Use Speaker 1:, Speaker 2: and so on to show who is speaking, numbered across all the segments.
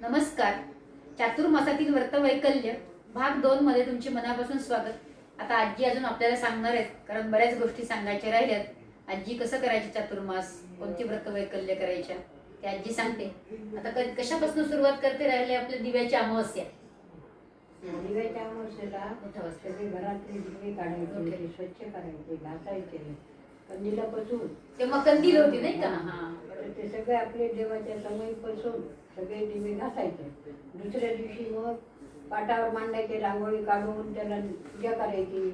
Speaker 1: नमस्कार. चातुर्मासातील व्रतवैकल्य भाग दोन मध्ये तुमचे मनापासून स्वागत. आता आजी अजून आपल्याला सांगणार आहेत कारण बऱ्याच गोष्टी सांगायच्या राहिल्यात. आजी कसं करायचे चातुर्मास कोणती व्रतवैकल्य करायच्या? ते आजी सांगते. आता कशापासून सुरुवात करते राहिले आपल्या दिव्याची अमावस्या?
Speaker 2: दिव्याच्या अमावस्येला घरातले दिवे काढायचे स्वच्छ करायचे घासायचे कंदीला बसून.
Speaker 1: तेव्हा कंदील होती नाही का? हा.
Speaker 2: ते सगळे आपले देवाच्या समोर बसून सगळे दिवे घासायचे. दुसऱ्या दिवशी मग पाटावर मांडायचे रांगोळी काढून त्याला पूजा करायची.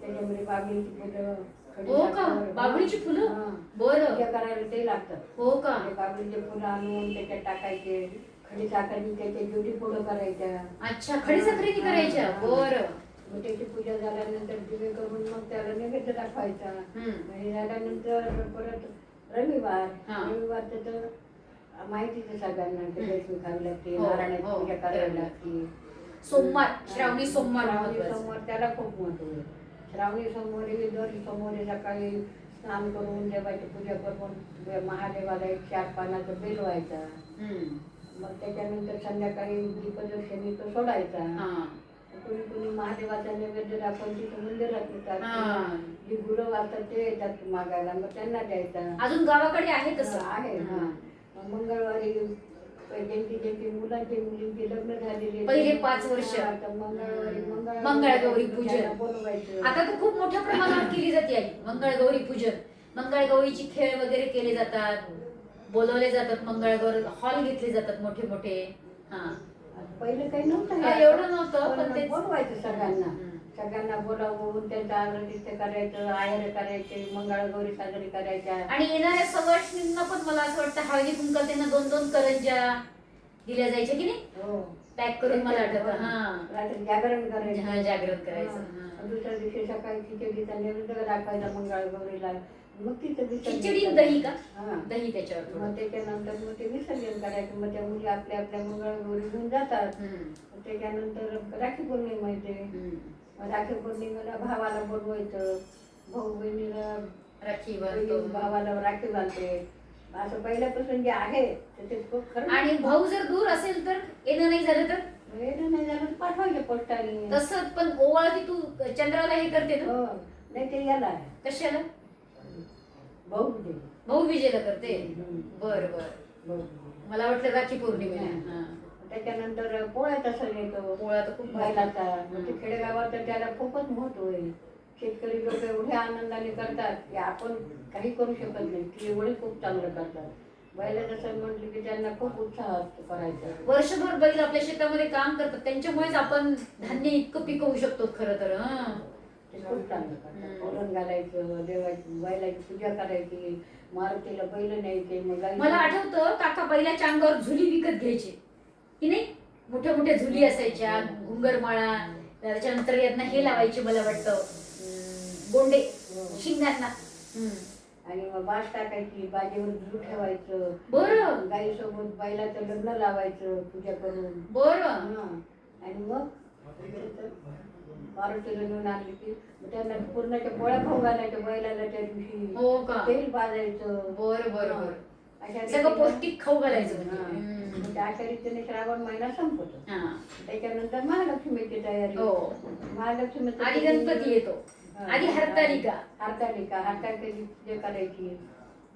Speaker 2: त्याच्यामध्ये बाबळीची फुलं
Speaker 1: हो का? बाबळीची फुलं?
Speaker 2: हा.
Speaker 1: बरं.
Speaker 2: पूजा करायला ते लागतात.
Speaker 1: हो का?
Speaker 2: ते बाबळीचे फुलं आणून त्याच्यात टाकायचे. खडी साखरनी त्याच्या जोडी फुलं करायच्या.
Speaker 1: अच्छा खडी साखरेने करायच्या?
Speaker 2: हा.
Speaker 1: बरं.
Speaker 2: मग त्याची पूजा झाल्यानंतर दिवे करून मग त्याला नैवेद्य दाखवायचा.
Speaker 1: हम्म.
Speaker 2: आणि झाल्यानंतर परत रविवार.
Speaker 1: हा.
Speaker 2: रविवार तर माहितीच आहे सगळ्यांना लक्ष्मी खावी लागते
Speaker 1: हो,
Speaker 2: नारायणाची
Speaker 1: हो,
Speaker 2: पूजा करावी. लागते
Speaker 1: सोमवार श्रावणी सोमवार
Speaker 2: श्रावणी
Speaker 1: महत्वाचं.
Speaker 2: सोमवार त्याला खूप महत्त्व आहे. श्रावणी सोमवारी दर सोमवारी सकाळी स्नान करून देवाची पूजा करून महादेवाला एक चार पानाचं बेल व्हायचा.
Speaker 1: हम्म.
Speaker 2: मग त्याच्यानंतर संध्याकाळी दीपदर्शनी तो सोडायचा.
Speaker 1: हा.
Speaker 2: कुणी कुणी महादेवाचा नैवेद्य दाखवून तिथे मंदिरात
Speaker 1: हा.
Speaker 2: येतात जी गुरु वाचतात ते येतात मागायला मग त्यांना द्यायचा.
Speaker 1: अजून गावाकडे आहे तसं.
Speaker 2: आहे. हा. मंगळवारी ज्यांची ज्यांची मुलांची मुलींची लग्न झालेली
Speaker 1: पहिले पाच वर्ष.
Speaker 2: मंगळवारी मंगळ
Speaker 1: मंगळगौरी पूजन.
Speaker 2: बोलवायचं.
Speaker 1: आता तर खूप मोठ्या प्रमाणावर केली जाते आई. मंगळगौरी पूजन. मंगळगौरीची खेळ वगैरे केले जातात. बोलवले जातात. मंगळगौर हॉल घेतले जातात मोठे मोठे. हा.
Speaker 2: पहिले काही नव्हतं.
Speaker 1: एवढं नव्हतं, पण तेच-
Speaker 2: बोलवायचं सगळ्यांना. सगळ्यांना बोलावून त्यांचं आरतीचं करायचं आयर करायचे मंगळगौरी साजरी करायच्या.
Speaker 1: आणि येणाऱ्या सवाष्णींना पण मला असं वाटतं हळदी कुंकल त्यांना दोन दोन करंज्या दिल्या जायच्या की नाही?
Speaker 2: हो.
Speaker 1: पॅक करून मला आठवतं. हा.
Speaker 2: रात्री जागरण करायचं.
Speaker 1: हा, जागरण करायचं,
Speaker 2: हा. दुसऱ्या दिवशी सकाळी खिचडीचा नैवेद्य दाखवायचा मंगळगौरीला. मग विसर्जन
Speaker 1: खिचडी
Speaker 2: करायचं.
Speaker 1: दही का?
Speaker 2: हा.
Speaker 1: दही त्याच्यावर थोडं.
Speaker 2: मग त्याच्यानंतर मग ते विसर्जन करायचं. मग त्या मुली आपल्या आपल्या मंगळगौरी घेऊन जातात.
Speaker 1: हम्म.
Speaker 2: त्याच्यानंतर राखी पौर्णिमा येते
Speaker 1: हम्म.
Speaker 2: राखी पौर्णिमेला भावाला बोलवायचं भाऊ बहिणीला
Speaker 1: राखी
Speaker 2: बहीण
Speaker 1: बांधतो.
Speaker 2: भावाला राखी बांधते. असं पहिल्यापासून जे आहे ते ते खूप खरं
Speaker 1: आणि भाऊ जर दूर असेल तर येणं नाही झालं तर?
Speaker 2: येणं नाही झालं तर पाठवायचे पोस्टाने.
Speaker 1: तसंच पण ओवाळती तू चंद्राला हे करते ना?
Speaker 2: हो नाही ते याला आहे.
Speaker 1: कशाला?
Speaker 2: भाऊ
Speaker 1: भाऊ विजयला करते.
Speaker 2: हम्म.
Speaker 1: बर बर.
Speaker 2: भाऊ
Speaker 1: मला वाटलं राखी पौर्णिमेला. हा.
Speaker 2: त्याच्यानंतर पोळ्याचा सण येतो
Speaker 1: पोळा तर खूप
Speaker 2: बैलाचा ते खेडेगावात तर त्याला खूपच महत्त्व आहे. शेतकरी लोक एवढ्या आनंदाने करतात की आपण काही करू शकत नाही. की एवढे खूप चांगलं करतात. बैलाचा सण म्हटलं की त्यांना खूप उत्साह असतो करायचा.
Speaker 1: वर्षभर बैल आपल्या शेतामध्ये काम करतात. त्यांच्यामुळेच आपण धान्य इतकं पिकवू शकतो खरं तर हं.
Speaker 2: ते खूप चांगलं करतात. पुरण घालायचं देवाची बैलाची पूजा करायची मारुतीला बैल न्यायचे मग गाई-
Speaker 1: मला आठवतं काका बैलाच्या अंगावर झुली विकत घ्यायचे. की नाही मोठ्या मोठ्या झुली असायच्या घुंगरमाळा त्याच्यानंतर यांना हे लावायचे मला वाटतं. गोंडे शिंगांना.
Speaker 2: आणि मग बास टाकायची बाजेवर झुल ठेवायचं.
Speaker 1: बरं.
Speaker 2: गाईसोबत बैलाचं लग्न लावायचं पूजा करून.
Speaker 1: बरं.
Speaker 2: आणि मग? मारुतीला घेऊन आणली की त्यांना पूर्णाच्या पोळ्या खाऊ घालायच्या बैलाला त्या दिवशी.
Speaker 1: हो का?
Speaker 2: तेल भाजायचं.
Speaker 1: बरं बरं. बरं. सगळं पौष्टिक खाऊ घालायचं. म्हणजे.
Speaker 2: मग त्या अशा रीतीने श्रावण महिना संपतो.
Speaker 1: हा.
Speaker 2: त्याच्यानंतर महालक्ष्मीची तयारी.
Speaker 1: हो.
Speaker 2: महालक्ष्मीचं
Speaker 1: आधी गणपती येतो. आधी हरतालिका.
Speaker 2: हरतालिका. हरतालिकेची पूजा करायची.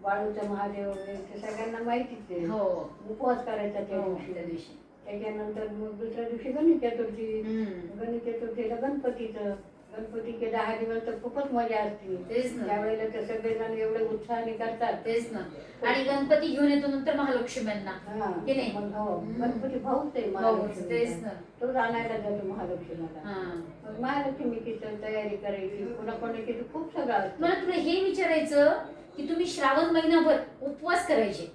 Speaker 2: बाळूचा महादेव वगैरे ते सगळ्यांना माहितीच आहे.
Speaker 1: हो.
Speaker 2: उपवास करायचा त्या
Speaker 1: हो,
Speaker 2: दिवशी. त्याच्यानंतर मग दुसऱ्या दिवशी गणेश चतुर्थी.
Speaker 1: हम्म.
Speaker 2: गणेश चतुर्थीला गणपतीचं. गणपतीचे दहा दिवस तर खूपच मजा असते
Speaker 1: तेच ना.
Speaker 2: त्यावेळेला तर सगळेजण एवढे उत्साहाने करतात
Speaker 1: तेच ना आणि गणपती घेऊन येतो नंतर महालक्ष्म्यांना
Speaker 2: हा.
Speaker 1: की नाही?
Speaker 2: मग हो. गणपती भाऊच आहे महालक्ष्मीचा.
Speaker 1: तेच ना.
Speaker 2: तोच आणायला जातो महालक्ष्मीला
Speaker 1: हा.
Speaker 2: मग महालक्ष्मीची तर तयारी करायची पुन्हा कोणाची तर खूप सगळं असतं
Speaker 1: मला तुला हे विचारायचं की तुम्ही श्रावण महिनाभर उपवास करायचे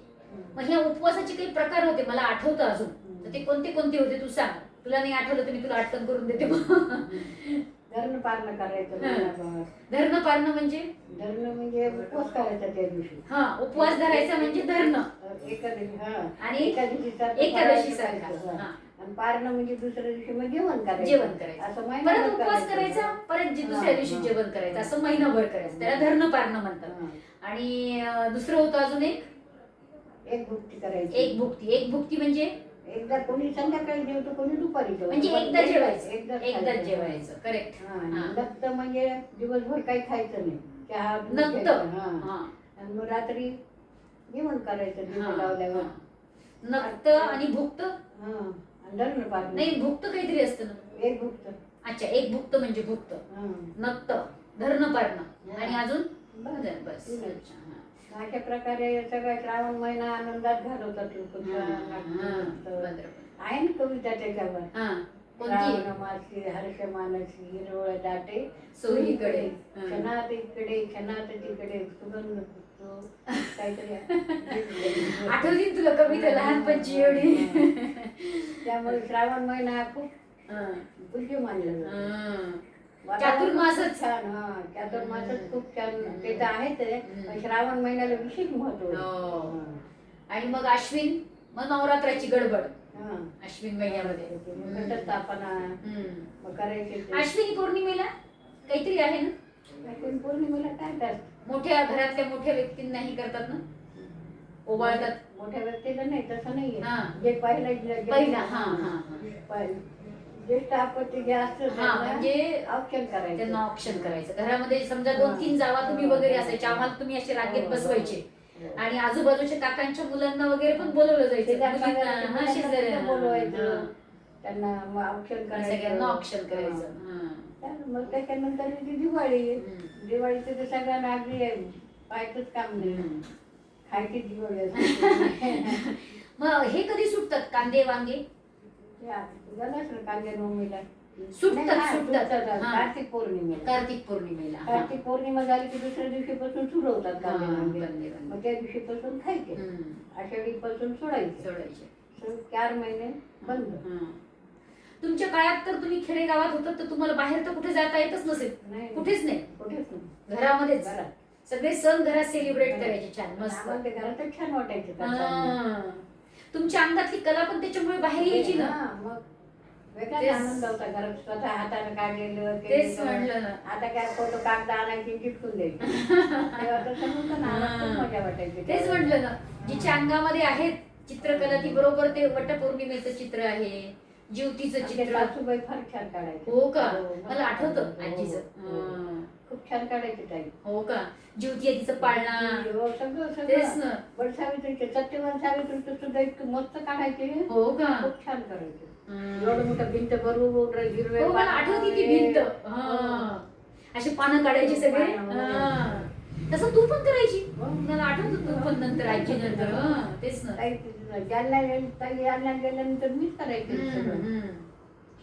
Speaker 1: मग ह्या उपवासाचे काही प्रकार होते मला आठवतं अजून तर ते कोणते कोणते होते तू सांग तुला नाही आठवलं तर मी तुला आठवण करून देते
Speaker 2: धरण पारणं करायचं
Speaker 1: हा.
Speaker 2: महिनाभर.
Speaker 1: धरणं पारणं म्हणजे
Speaker 2: धरणं म्हणजे उपवास करायचा त्या दिवशी
Speaker 1: हा उपवास धरायचा म्हणजे धरणं
Speaker 2: एकादशी हा
Speaker 1: आणि एकादशी सारखा.
Speaker 2: हा. आणि पारणं म्हणजे दुसऱ्या दिवशी मग जेवण करायचं
Speaker 1: जेवण करायचं
Speaker 2: असं महिनाभर
Speaker 1: परत उपवास
Speaker 2: करायचं.
Speaker 1: करायचा परत जे दुसऱ्या
Speaker 2: हा,
Speaker 1: दिवशी
Speaker 2: हा.
Speaker 1: जेवण करायचं असं महिनाभर करायचं त्याला धरणं पारणं म्हणतात
Speaker 2: हा.
Speaker 1: आणि अं, दुसरं होतं अजून एक
Speaker 2: एक भुक्ती करायची
Speaker 1: एक भुक्ती एक भुक्ती म्हणजे
Speaker 2: एकदा कोणी संध्याकाळी जेवतो कोणी दुपारी जेवतो.
Speaker 1: म्हणजे एकदा जेवायचं.
Speaker 2: एकदाच.
Speaker 1: जेवायचं. करेक्ट.
Speaker 2: नक्त म्हणजे दिवसभर काही खायचं नाही. चहा
Speaker 1: नक्त
Speaker 2: आणि मग रात्री जेवण करायचं लावल्यावर.
Speaker 1: नक्त आणि भुक्त?
Speaker 2: हा.
Speaker 1: नाही भुक्त काहीतरी असतं ना.
Speaker 2: एक भुक्त.
Speaker 1: अच्छा एक भुक्त म्हणजे भुक्त. नक्त धरण पारणं
Speaker 2: हा.
Speaker 1: आणि अजून?
Speaker 2: बस.
Speaker 1: अच्छा.
Speaker 2: अशा प्रकारे सगळा श्रावण महिना आनंदात घालवतात लोक. आहे ना कविता त्याच्यावर
Speaker 1: हा
Speaker 2: मासी हर्ष मानसी हिरवळ दाटे
Speaker 1: सोयीकडे. हा.
Speaker 2: क्षणात इकडे क्षणात तिकडे सुगंध फुटतो. काहीतरी.
Speaker 1: आठवली तुला कविता लहानपणची एवढी
Speaker 2: त्यामुळे श्रावण महिना खूप. पूज्य मानला
Speaker 1: चातुर्मासच.
Speaker 2: छान हा चातुर्मासच खूप छान ते तर आहेच आहे. पण श्रावण महिन्याला विशेष महत्त्व.
Speaker 1: हो. आणि मग अश्विन मग नवरात्राची गडबड
Speaker 2: हा.
Speaker 1: अश्विन महिन्यामध्ये
Speaker 2: मग
Speaker 1: हम्म.
Speaker 2: घटस्थापना
Speaker 1: हम्म.
Speaker 2: मग करायचे ते.
Speaker 1: अश्विनी पौर्णिमेला काहीतरी आहे ना
Speaker 2: पण पौर्णिमेला काय करतात
Speaker 1: मोठ्या घरातल्या मोठ्या व्यक्तींनाही करतात ना ओवाळतात
Speaker 2: मोठ्या व्यक्तीला नाही तसं नाहीये
Speaker 1: हा.
Speaker 2: जे पहिला जे-
Speaker 1: पहिला हा हा हा.
Speaker 2: पहिलं. जे असतं
Speaker 1: हा म्हणजे
Speaker 2: ऑप्शन करायचं.
Speaker 1: त्यांना ऑप्शन करायचं. घरामध्ये समजा दोन तीन जावा तुम्ही वगैरे असायचे आम्हाला तुम्ही असे रांगेत बसवायचे. आणि आजूबाजूच्या काकांच्या मुलांना वगैरे पण बोलवलं जायचं. मुलींना, हा, हा,
Speaker 2: बोलवायचं.
Speaker 1: हा.
Speaker 2: त्यांना मग ऑप्शन करायचं.
Speaker 1: सगळ्यांना ऑप्शन करायचं.
Speaker 2: हा.
Speaker 1: हा.
Speaker 2: मग त्याच्यानंतर ती दिवाळी
Speaker 1: हम्म.
Speaker 2: दिवाळीचं ते सगळ्यांना अगदी आहे. पाहायचंच काम नाही.
Speaker 1: हम्म.
Speaker 2: खायची दिवाळी असते.
Speaker 1: मग हे कधी सुटतात? कांदे वांगे? सुटतात.
Speaker 2: हा. कार्तिक पौर्णिमेला
Speaker 1: कार्तिक पौर्णिमेला हा.
Speaker 2: कार्तिक पौर्णिमा झाली की दुसऱ्या दिवशीपासून सुरू होतात
Speaker 1: हा,
Speaker 2: कांदे वांगे. मग त्या दिवशीपासून खायचे
Speaker 1: हम्म.
Speaker 2: पासून सोडायचे
Speaker 1: सोडायचे
Speaker 2: तर चार महिने बंद
Speaker 1: हा. तुमच्या काळात तर तुम्ही खेडेगावात होतात तर तुम्हाला बाहेर तर कुठे जाता येतच नसेल
Speaker 2: नाही
Speaker 1: कुठेच नाही
Speaker 2: कुठेच नाही
Speaker 1: घरामध्येच
Speaker 2: घरात.
Speaker 1: सगळे सण घरात सेलिब्रेट करायचे छान मस्त
Speaker 2: आम्हाला ते घरातच छान वाटायचं.
Speaker 1: हा. तुमच्या अंगातली कला पण त्याच्यामुळे बाहेर यायची ना.
Speaker 2: हा, स्वतः हाताने काढलेलं
Speaker 1: तेच. म्हणलं ना.
Speaker 2: आता काय फोटो कागद आणायची चिटकून द्यायची
Speaker 1: तेच म्हटलं ना जिच्या अंगामध्ये आहेत चित्रकला ती बरोबर ते वटपौर्णिमेचं चित्र आहे. ज्योतीचं चित्र.
Speaker 2: सासूबाई फार छान काढायचे.
Speaker 1: हो का?
Speaker 2: हो,
Speaker 1: मला आठवतं
Speaker 2: हो,
Speaker 1: आजीचं.
Speaker 2: हो.
Speaker 1: हा.
Speaker 2: खूप छान काढायचे ताई.
Speaker 1: हो का? ज्योती आजीचं पाळणा.
Speaker 2: हो, सगळं
Speaker 1: तेच
Speaker 2: सगळं
Speaker 1: ना.
Speaker 2: पण सावित्रीचे सत्यवान सावित्रीचं सुद्धा इतकं मस्त काढायचे.
Speaker 1: हो का?
Speaker 2: खूप छान करायचे
Speaker 1: हम्म.
Speaker 2: एवढं मोठं भिंत बरोबर हिरवे
Speaker 1: हो मला आठवती ती भिंत. हा. अशी पानं काढायची सगळे.
Speaker 2: हो.
Speaker 1: हा. तसं तू पण करायची
Speaker 2: हो.
Speaker 1: मला आठवत तू पण नंतर आजी नंतर हा, तेच ना
Speaker 2: ताई जालना गेल्यानंतर मीच करायचे
Speaker 1: हम्म,
Speaker 2: सगळं
Speaker 1: हम्म.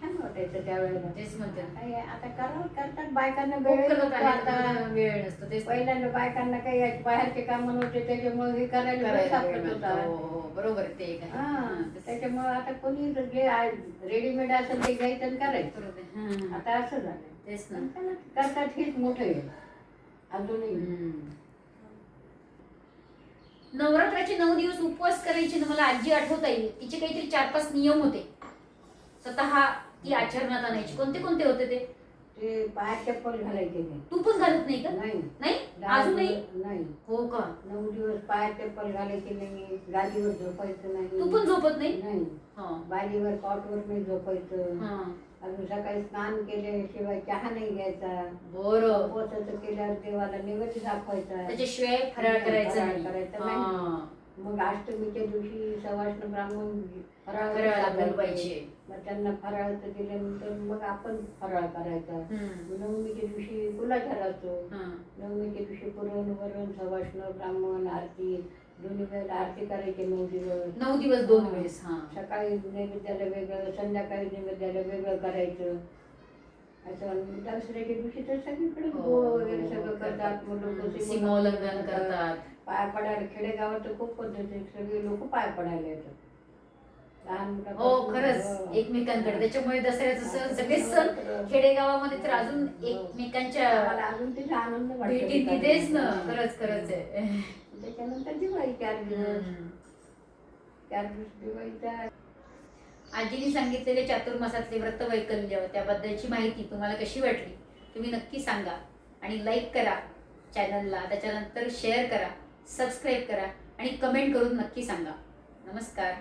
Speaker 2: छान वाटायचं त्यावेळेला
Speaker 1: तेच म्हणते.
Speaker 2: काय आता करावं करतात बायकांना
Speaker 1: खूप
Speaker 2: वेळ
Speaker 1: करत
Speaker 2: नसतो आता
Speaker 1: वेळ नसतो तेच ना.
Speaker 2: पहिल्यांदा बायकांना काही याचे बाहेरचे काम नव्हते त्याच्यामुळे हे करायला वेळ
Speaker 1: करायला वेळ
Speaker 2: सापडत
Speaker 1: नसतो.
Speaker 2: होता
Speaker 1: हो, हो, बरोबर आहे, ते एक आहे.
Speaker 2: हा
Speaker 1: हा, तेच.
Speaker 2: त्याच्यामुळे आता कोणी जे रेडीमेड असेल ते घ्यायचं आणि करायचं
Speaker 1: बरोबर आहे. हा, हा.
Speaker 2: आता असं झालं
Speaker 1: तेच ना
Speaker 2: करतात हेच मोठं आहे अजूनही.
Speaker 1: नवरात्राचे नऊ दिवस उपवास करायचे ना मला आजी आठवता येईल तिचे काहीतरी चार पाच नियम होते. स्वतः ती आचरणात आणायची. कोणते कोणते होते ते?
Speaker 2: ते चप्पल घालायचे नाही
Speaker 1: तू पण घालत नाही का?
Speaker 2: नाही.
Speaker 1: नाही? अजूनही?
Speaker 2: दिवस- नाही.
Speaker 1: हो का?
Speaker 2: नऊ दिवस पायात चप्पल घालायचे नाही गादीवर झोपायचं नाही.
Speaker 1: तू पण झोपत नाही?
Speaker 2: नाही. बाजीवर कॉटवर नाही झोपायचं. अजून सकाळी स्नान केल्याशिवाय चहा नाही घ्यायचा
Speaker 1: बरं
Speaker 2: केल्यावर देवाला नैवेद्य दाखवायचा
Speaker 1: त्याच्याशिवाय फराळ करायचं
Speaker 2: फराळ करायचं. नाही. मग अष्टमीच्या दिवशी सवाष्ण ब्राह्मण फराळ.
Speaker 1: बोलवायचे
Speaker 2: मग त्यांना फराळाचं दिल्यानंतर मग आपण फराळ करायचा. नवमीच्या दिवशी गुलाचार असतो. नवमीच्या दिवशी पुरण वरण सवाष्ण ब्राह्मण आरती दोन्ही वेळेला आरती करायची नऊ दिवस.
Speaker 1: नऊ दिवस दोन वेळेस हा.
Speaker 2: सकाळी नैवेद्याला वेगळं संध्याकाळी नैवेद्याला वेगळं करायचं. असं आणि दसऱ्याच्या दिवशी तर सगळीकडे
Speaker 1: हो,
Speaker 2: गोळ वगैरे सगळं करतात. मग लोक
Speaker 1: सीमोल्लंघन करतात.
Speaker 2: पाय पडायला खेडेगावात तर खूप पद्धती. सगळे लोक पाय पडायला येतात.
Speaker 1: हो खरंच.
Speaker 2: हो.
Speaker 1: एकमेकांकडे. त्याच्यामुळे दसऱ्याचं सण सगळे सण खेडेगावामध्ये तर अजून एकमेकांच्या
Speaker 2: आम्हाला अजून तिथे आनंद वाटतो
Speaker 1: भेटी
Speaker 2: तिथे.
Speaker 1: तिथेच ना. खरंच खरंच आहे.
Speaker 2: त्याच्यानंतर दिवाळी चार दिवस. चार दिवस दिवाळीचा
Speaker 1: आजीने सांगितलेले चातुर्मासातले व्रत वैकल्य त्याबद्दलची माहिती तुम्हाला कशी वाटली तुम्ही नक्की सांगा. आणि लाईक करा चॅनलला त्याच्यानंतर शेअर करा सबस्क्राईब करा आणि कमेंट करून नक्की सांगा. नमस्कार.